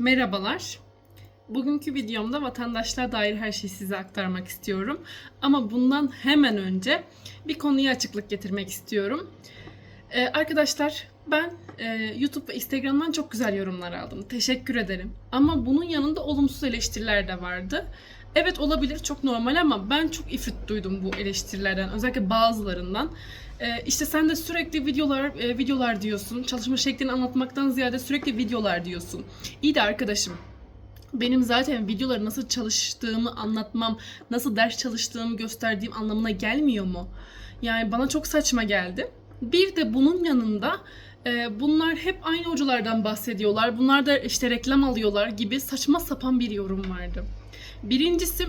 Merhabalar. Bugünkü videomda vatandaşlığa dair her şeyi size aktarmak istiyorum. Ama bundan hemen önce bir konuya açıklık getirmek istiyorum. Ee, arkadaşlar ben e, YouTube ve Instagram'dan çok güzel yorumlar aldım. Teşekkür ederim. Ama bunun yanında olumsuz eleştiriler de vardı. Evet olabilir çok normal ama ben çok ifrit duydum bu eleştirilerden. Özellikle bazılarından. Ee, işte sen de sürekli videolar e, videolar diyorsun. Çalışma şeklini anlatmaktan ziyade sürekli videolar diyorsun. İyi de arkadaşım benim zaten videoları nasıl çalıştığımı anlatmam, nasıl ders çalıştığımı gösterdiğim anlamına gelmiyor mu? Yani bana çok saçma geldi. Bir de bunun yanında e, bunlar hep aynı hocalardan bahsediyorlar. Bunlar da işte reklam alıyorlar gibi saçma sapan bir yorum vardı. Birincisi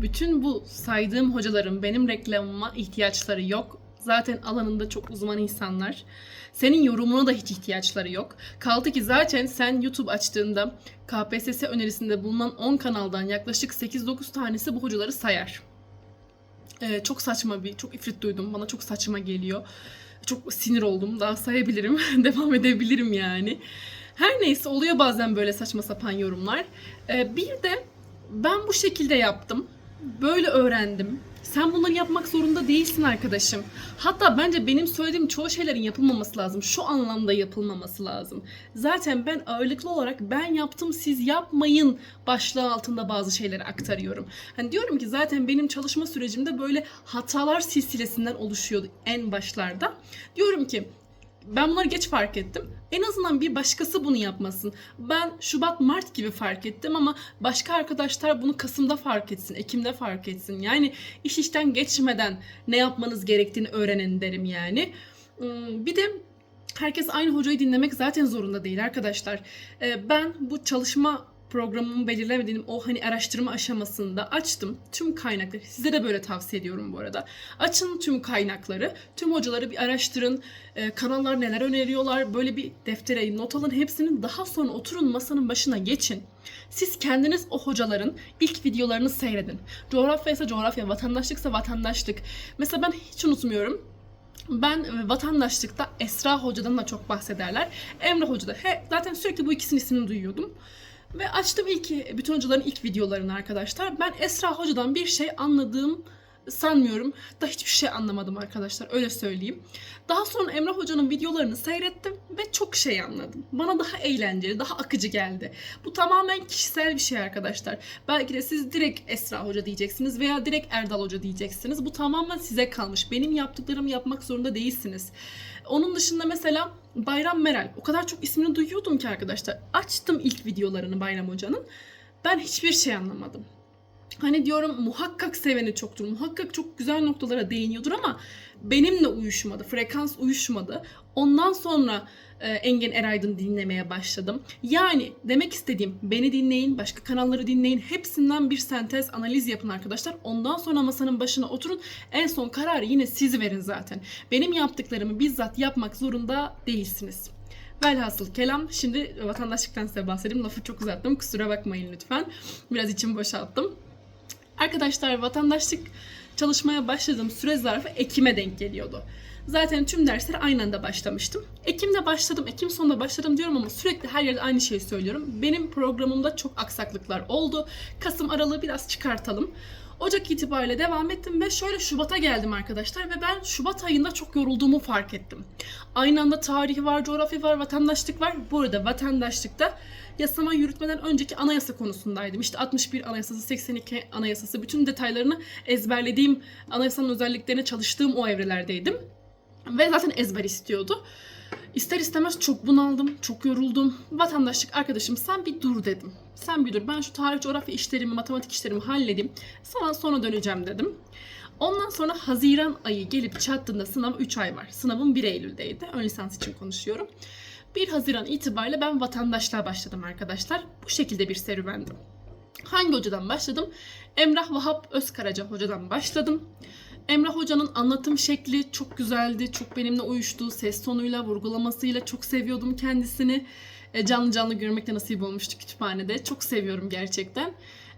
bütün bu saydığım hocaların benim reklamıma ihtiyaçları yok. Zaten alanında çok uzman insanlar. Senin yorumuna da hiç ihtiyaçları yok. Kaldı ki zaten sen YouTube açtığında KPSS önerisinde bulunan 10 kanaldan yaklaşık 8-9 tanesi bu hocaları sayar. Ee, çok saçma bir, çok ifrit duydum. Bana çok saçma geliyor. Çok sinir oldum. Daha sayabilirim. Devam edebilirim yani. Her neyse oluyor bazen böyle saçma sapan yorumlar. Ee, bir de ben bu şekilde yaptım. Böyle öğrendim. Sen bunları yapmak zorunda değilsin arkadaşım. Hatta bence benim söylediğim çoğu şeylerin yapılmaması lazım. Şu anlamda yapılmaması lazım. Zaten ben ağırlıklı olarak ben yaptım siz yapmayın başlığı altında bazı şeyleri aktarıyorum. Hani diyorum ki zaten benim çalışma sürecimde böyle hatalar silsilesinden oluşuyordu en başlarda. Diyorum ki ben bunları geç fark ettim. En azından bir başkası bunu yapmasın. Ben Şubat, Mart gibi fark ettim ama başka arkadaşlar bunu Kasım'da fark etsin, Ekim'de fark etsin. Yani iş işten geçmeden ne yapmanız gerektiğini öğrenin derim yani. Hmm, Bir de herkes aynı hocayı dinlemek zaten zorunda değil arkadaşlar. Ee, Ben bu çalışma programımı belirlemediğim o hani araştırma aşamasında açtım tüm kaynakları. Size de böyle tavsiye ediyorum bu arada. Açın tüm kaynakları, tüm hocaları bir araştırın. Ee, kanallar neler öneriyorlar, böyle bir deftere not alın hepsinin. Daha sonra oturun masanın başına geçin. Siz kendiniz o hocaların ilk videolarını seyredin. Coğrafya ise coğrafya, vatandaşlıksa vatandaşlık. Mesela ben hiç unutmuyorum. Ben e, vatandaşlıkta Esra Hoca'dan da çok bahsederler. Emre Hoca'da. He, zaten sürekli bu ikisinin ismini duyuyordum. Ve açtım ilk bütün hocaların ilk videolarını arkadaşlar. Ben Esra Hoca'dan bir şey anladığım sanmıyorum. Da hiçbir şey anlamadım arkadaşlar öyle söyleyeyim. Daha sonra Emre Hoca'nın videolarını seyrettim ve çok şey anladım. Bana daha eğlenceli, daha akıcı geldi. Bu tamamen kişisel bir şey arkadaşlar. Belki de siz direkt Esra Hoca diyeceksiniz veya direkt Erdal Hoca diyeceksiniz. Bu tamamen size kalmış. Benim yaptıklarımı yapmak zorunda değilsiniz. Onun dışında mesela Bayram Meral. O kadar çok ismini duyuyordum ki arkadaşlar. Açtım ilk videolarını Bayram Hoca'nın. Ben hiçbir şey anlamadım. Hani diyorum muhakkak seveni çoktur. Muhakkak çok güzel noktalara değiniyordur ama benimle uyuşmadı. Frekans uyuşmadı. Ondan sonra e, Engen Eraydın dinlemeye başladım. Yani demek istediğim beni dinleyin, başka kanalları dinleyin. Hepsinden bir sentez analiz yapın arkadaşlar. Ondan sonra masanın başına oturun. En son kararı yine siz verin zaten. Benim yaptıklarımı bizzat yapmak zorunda değilsiniz. Velhasıl kelam. Şimdi vatandaşlıktan size bahsedeyim. Lafı çok uzattım. Kusura bakmayın lütfen. Biraz içimi boşalttım. Arkadaşlar vatandaşlık çalışmaya başladığım süre zarfı Ekim'e denk geliyordu. Zaten tüm derslere aynı anda başlamıştım. Ekim'de başladım, Ekim sonunda başladım diyorum ama sürekli her yerde aynı şeyi söylüyorum. Benim programımda çok aksaklıklar oldu. Kasım aralığı biraz çıkartalım. Ocak itibariyle devam ettim ve şöyle Şubat'a geldim arkadaşlar ve ben Şubat ayında çok yorulduğumu fark ettim. Aynı anda tarihi var, coğrafya var, vatandaşlık var. Bu arada vatandaşlıkta yasama yürütmeden önceki anayasa konusundaydım. İşte 61 anayasası, 82 anayasası bütün detaylarını ezberlediğim, anayasanın özelliklerine çalıştığım o evrelerdeydim. Ve zaten ezber istiyordu. İster istemez çok bunaldım, çok yoruldum. Vatandaşlık arkadaşım sen bir dur dedim. Sen bir dur. Ben şu tarih, coğrafya işlerimi, matematik işlerimi halledeyim. Sana sonra döneceğim dedim. Ondan sonra Haziran ayı gelip çattığında sınav 3 ay var. Sınavım 1 Eylül'deydi. Ön lisans için konuşuyorum. 1 Haziran itibariyle ben vatandaşlığa başladım arkadaşlar. Bu şekilde bir serüvendim. Hangi hocadan başladım? Emrah Vahap Özkaraca hocadan başladım. Emrah Hoca'nın anlatım şekli çok güzeldi. Çok benimle uyuştu. Ses tonuyla, vurgulamasıyla çok seviyordum kendisini. E, Canlı canlı görmek de nasip olmuştu kütüphanede. Çok seviyorum gerçekten.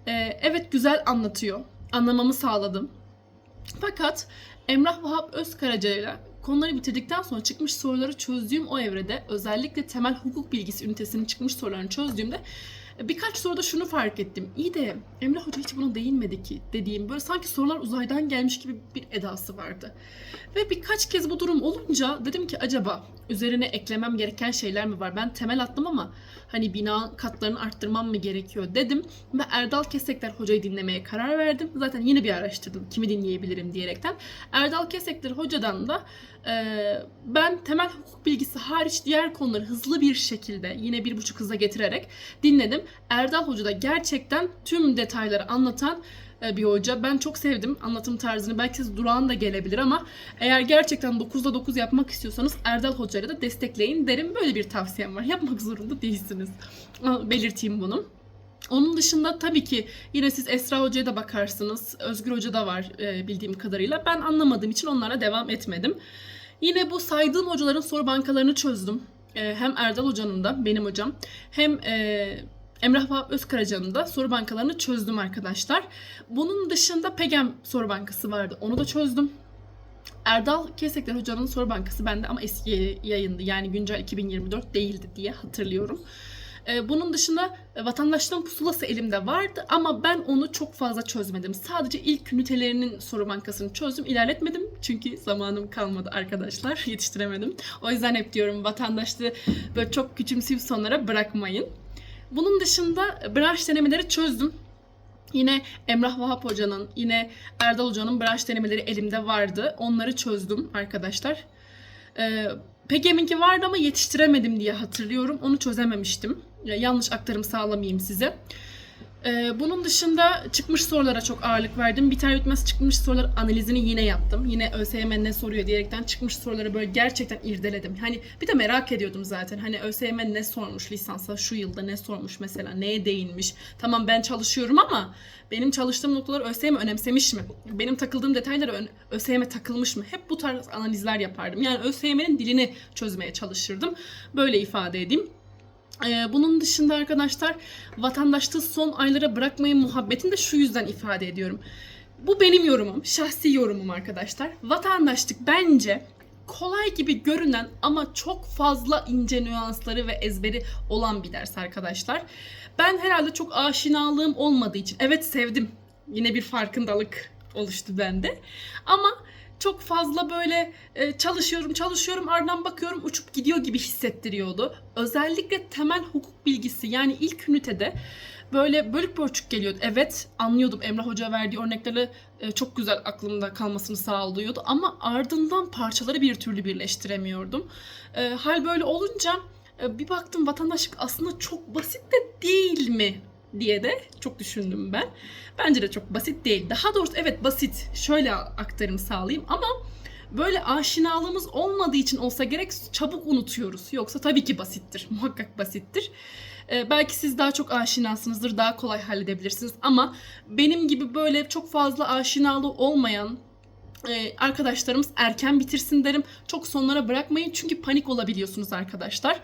E, Evet güzel anlatıyor. Anlamamı sağladım. Fakat Emrah Vahap Özkaraca ile konuları bitirdikten sonra çıkmış soruları çözdüğüm o evrede özellikle temel hukuk bilgisi ünitesinin çıkmış sorularını çözdüğümde Birkaç soruda şunu fark ettim. İyi de Emre Hoca hiç buna değinmedi ki dediğim böyle sanki sorular uzaydan gelmiş gibi bir edası vardı. Ve birkaç kez bu durum olunca dedim ki acaba üzerine eklemem gereken şeyler mi var? Ben temel attım ama hani bina katlarını arttırmam mı gerekiyor dedim. Ve Erdal Kesekler hocayı dinlemeye karar verdim. Zaten yine bir araştırdım kimi dinleyebilirim diyerekten. Erdal Kesekler hocadan da e, ben temel hukuk bilgisi hariç diğer konuları hızlı bir şekilde yine bir buçuk hıza getirerek dinledim. Erdal Hoca da gerçekten tüm detayları anlatan e, bir hoca. Ben çok sevdim anlatım tarzını. Belki siz durağan da gelebilir ama eğer gerçekten 9'da 9 yapmak istiyorsanız Erdal Hoca'yla da destekleyin derim. Böyle bir tavsiyem var. Yapmak zorunda değilsiniz. Belirteyim bunu. Onun dışında tabii ki yine siz Esra Hoca'ya da bakarsınız. Özgür Hoca da var e, bildiğim kadarıyla. Ben anlamadığım için onlara devam etmedim. Yine bu saydığım hocaların soru bankalarını çözdüm. E, hem Erdal Hoca'nın da benim hocam hem e, Emrah Vahap Özkaraca'nın da soru bankalarını çözdüm arkadaşlar. Bunun dışında PEGEM soru bankası vardı. Onu da çözdüm. Erdal Kesekler Hoca'nın soru bankası bende ama eski yayındı. Yani güncel 2024 değildi diye hatırlıyorum. Ee, Bunun dışında e, vatandaşlığın pusulası elimde vardı ama ben onu çok fazla çözmedim. Sadece ilk ünitelerinin soru bankasını çözdüm, ilerletmedim. Çünkü zamanım kalmadı arkadaşlar, yetiştiremedim. O yüzden hep diyorum vatandaşlığı böyle çok küçümseyip sonlara bırakmayın. Bunun dışında branş denemeleri çözdüm. Yine Emrah Vahap Hoca'nın, yine Erdal Hoca'nın branş denemeleri elimde vardı. Onları çözdüm arkadaşlar. Ee, PGM'inki vardı ama yetiştiremedim diye hatırlıyorum. Onu çözememiştim. Ya, yanlış aktarım sağlamayayım size. Ee, bunun dışında çıkmış sorulara çok ağırlık verdim. Biter bitmez çıkmış sorular analizini yine yaptım. Yine ÖSYM ne soruyor diyerekten çıkmış soruları böyle gerçekten irdeledim. Hani bir de merak ediyordum zaten. Hani ÖSYM ne sormuş lisansa şu yılda ne sormuş mesela neye değinmiş. Tamam ben çalışıyorum ama benim çalıştığım noktaları ÖSYM önemsemiş mi? Benim takıldığım detaylara ÖSYM takılmış mı? Hep bu tarz analizler yapardım. Yani ÖSYM'nin dilini çözmeye çalışırdım. Böyle ifade edeyim. Ee, bunun dışında arkadaşlar vatandaşlığı son aylara bırakmayın muhabbetini de şu yüzden ifade ediyorum. Bu benim yorumum, şahsi yorumum arkadaşlar. Vatandaşlık bence kolay gibi görünen ama çok fazla ince nüansları ve ezberi olan bir ders arkadaşlar. Ben herhalde çok aşinalığım olmadığı için evet sevdim. Yine bir farkındalık oluştu bende. Ama çok fazla böyle e, çalışıyorum çalışıyorum ardından bakıyorum uçup gidiyor gibi hissettiriyordu. Özellikle temel hukuk bilgisi yani ilk ünitede böyle bölük pörçük geliyordu. Evet anlıyordum Emrah Hoca verdiği örnekleri e, çok güzel aklımda kalmasını sağlıyordu ama ardından parçaları bir türlü birleştiremiyordum. E, hal böyle olunca e, bir baktım vatandaşlık aslında çok basit de değil mi diye de çok düşündüm ben. Bence de çok basit değil. Daha doğrusu evet basit. Şöyle aktarım sağlayayım ama böyle aşinalığımız olmadığı için olsa gerek çabuk unutuyoruz. Yoksa tabii ki basittir. Muhakkak basittir. Ee, belki siz daha çok aşinasınızdır, daha kolay halledebilirsiniz ama benim gibi böyle çok fazla aşinalığı olmayan e, arkadaşlarımız erken bitirsin derim. Çok sonlara bırakmayın çünkü panik olabiliyorsunuz arkadaşlar.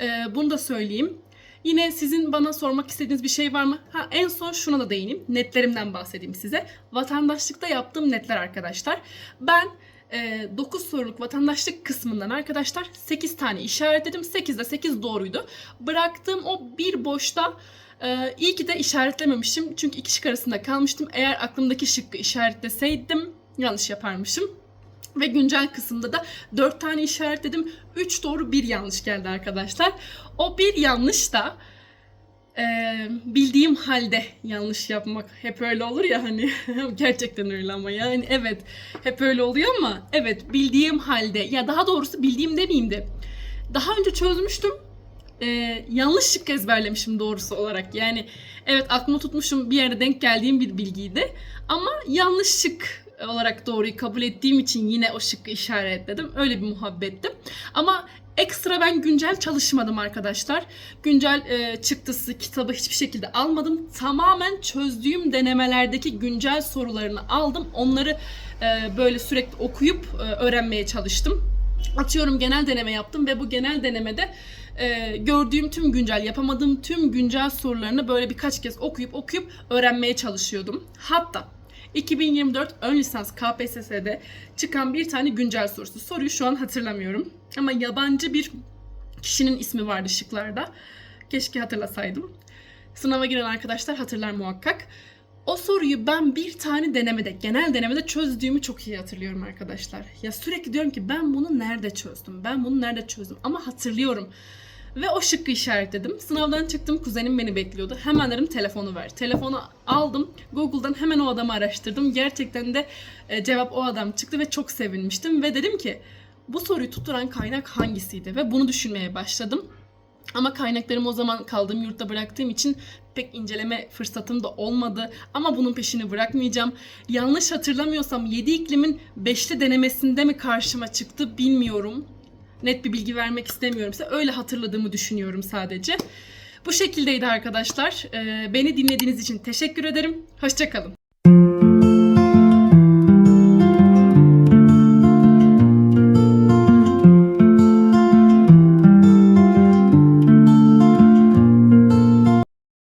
Ee, bunu da söyleyeyim. Yine sizin bana sormak istediğiniz bir şey var mı? Ha en son şuna da değineyim. Netlerimden bahsedeyim size. Vatandaşlıkta yaptığım netler arkadaşlar. Ben e, 9 soruluk vatandaşlık kısmından arkadaşlar 8 tane işaretledim. 8'de 8 doğruydu. Bıraktığım o bir boşta e, iyi ki de işaretlememişim. Çünkü iki şık arasında kalmıştım. Eğer aklımdaki şıkkı işaretleseydim yanlış yaparmışım. Ve güncel kısımda da 4 tane işaretledim. 3 doğru 1 yanlış geldi arkadaşlar. O bir yanlış da e, bildiğim halde yanlış yapmak. Hep öyle olur ya hani. Gerçekten öyle ama yani evet hep öyle oluyor ama evet bildiğim halde ya daha doğrusu bildiğim demeyeyim de daha önce çözmüştüm. E, yanlış şık ezberlemişim doğrusu olarak. Yani evet aklımda tutmuşum bir yerde denk geldiğim bir bilgiydi. Ama yanlış şık olarak doğruyu kabul ettiğim için yine o şıkkı işaretledim. Öyle bir muhabbettim. Ama ekstra ben güncel çalışmadım arkadaşlar. Güncel e, çıktısı, kitabı hiçbir şekilde almadım. Tamamen çözdüğüm denemelerdeki güncel sorularını aldım. Onları e, böyle sürekli okuyup e, öğrenmeye çalıştım. Atıyorum genel deneme yaptım ve bu genel denemede e, gördüğüm tüm güncel, yapamadığım tüm güncel sorularını böyle birkaç kez okuyup okuyup öğrenmeye çalışıyordum. Hatta 2024 ön lisans KPSS'de çıkan bir tane güncel sorusu. Soruyu şu an hatırlamıyorum. Ama yabancı bir kişinin ismi vardı şıklarda. Keşke hatırlasaydım. Sınava giren arkadaşlar hatırlar muhakkak. O soruyu ben bir tane denemede, genel denemede çözdüğümü çok iyi hatırlıyorum arkadaşlar. Ya sürekli diyorum ki ben bunu nerede çözdüm? Ben bunu nerede çözdüm? Ama hatırlıyorum. Ve o şıkkı işaretledim. Sınavdan çıktım, kuzenim beni bekliyordu. Hemen dedim telefonu ver. Telefonu aldım, Google'dan hemen o adamı araştırdım. Gerçekten de e, cevap o adam çıktı ve çok sevinmiştim. Ve dedim ki bu soruyu tutturan kaynak hangisiydi? Ve bunu düşünmeye başladım. Ama kaynaklarımı o zaman kaldığım yurtta bıraktığım için pek inceleme fırsatım da olmadı. Ama bunun peşini bırakmayacağım. Yanlış hatırlamıyorsam 7 iklimin 5'li denemesinde mi karşıma çıktı bilmiyorum. Net bir bilgi vermek istemiyorum size. Öyle hatırladığımı düşünüyorum sadece. Bu şekildeydi arkadaşlar. Ee, beni dinlediğiniz için teşekkür ederim. Hoşçakalın.